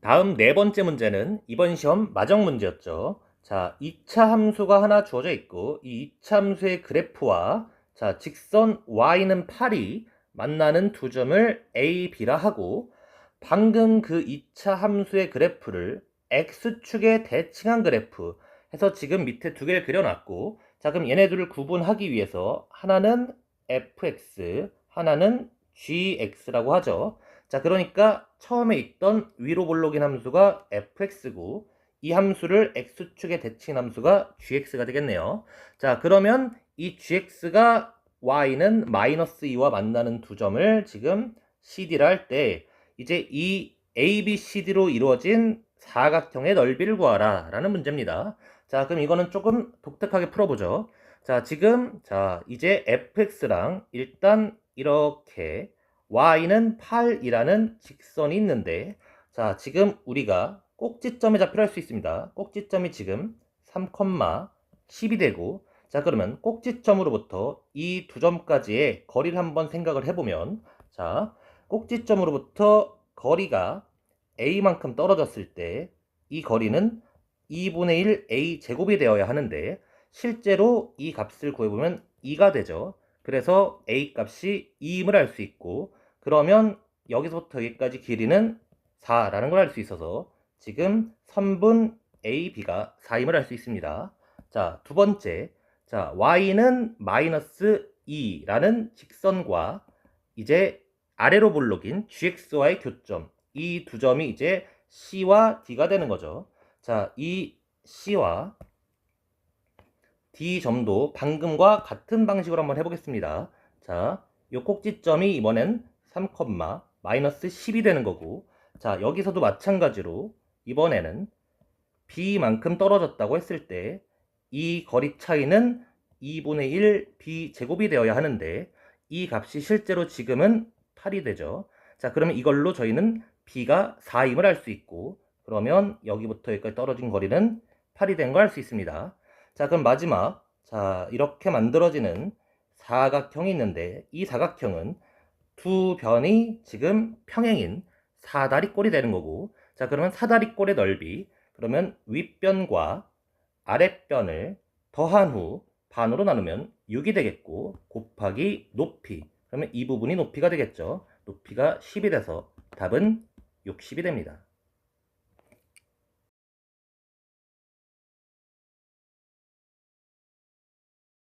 다음 네 번째 문제는 이번 시험 마정 문제였죠. 자, 2차 함수가 하나 주어져 있고 이 2차 함수의 그래프와 자, 직선 y는 8이 만나는 두 점을 a, b라 하고 방금 그 2차 함수의 그래프를 x축에 대칭한 그래프 해서 지금 밑에 두 개를 그려놨고 자 그럼 얘네들을 구분하기 위해서 하나는 fx 하나는 gx라고 하죠 자 그러니까 처음에 있던 위로 볼록인 함수가 fx고 이 함수를 x축에 대칭 함수가 gx가 되겠네요 자 그러면 이 gx가 y는 마이너스 2와 만나는 두 점을 지금 cd라 할때 이제 이 ABCD로 이루어진 사각형의 넓이를 구하라 라는 문제입니다. 자, 그럼 이거는 조금 독특하게 풀어보죠. 자, 지금, 자, 이제 fx랑 일단 이렇게 y는 8이라는 직선이 있는데, 자, 지금 우리가 꼭지점에 잡히라 할수 있습니다. 꼭지점이 지금 3,10이 되고, 자, 그러면 꼭지점으로부터 이 두 점까지의 거리를 한번 생각을 해보면, 자, 꼭지점으로부터 거리가 a만큼 떨어졌을 때 이 거리는 2분의 1 a 제곱이 되어야 하는데 실제로 이 값을 구해보면 2가 되죠. 그래서 a 값이 2임을 알 수 있고 그러면 여기서부터 여기까지 길이는 4라는 걸 알 수 있어서 지금 3분 ab가 4임을 알 수 있습니다. 자, 두 번째. 자, y는 마이너스 2라는 직선과 이제 아래로 볼록인 gx와의 교점 이 두 점이 이제 c와 d가 되는 거죠. 자, 이 c와 d 점도 방금과 같은 방식으로 한번 해보겠습니다. 자, 이 꼭지점이 이번엔 3, 마이너스 10이 되는 거고 자, 여기서도 마찬가지로 이번에는 b만큼 떨어졌다고 했을 때 이 거리 차이는 2분의 1 b 제곱이 되어야 하는데 이 값이 실제로 지금은 8이 되죠. 자, 그러면 이걸로 저희는 b가 4임을 알 수 있고 그러면 여기부터 여기까지 떨어진 거리는 8이 된 걸 알 수 있습니다. 자, 그럼 마지막 자, 이렇게 만들어지는 사각형이 있는데 이 사각형은 두 변이 지금 평행인 사다리꼴이 되는 거고 자, 그러면 사다리꼴의 넓이 그러면 윗변과 아랫변을 더한 후 반으로 나누면 6이 되겠고 곱하기 높이 그러면 이 부분이 높이가 되겠죠. 높이가 10이 돼서 답은 60이 됩니다.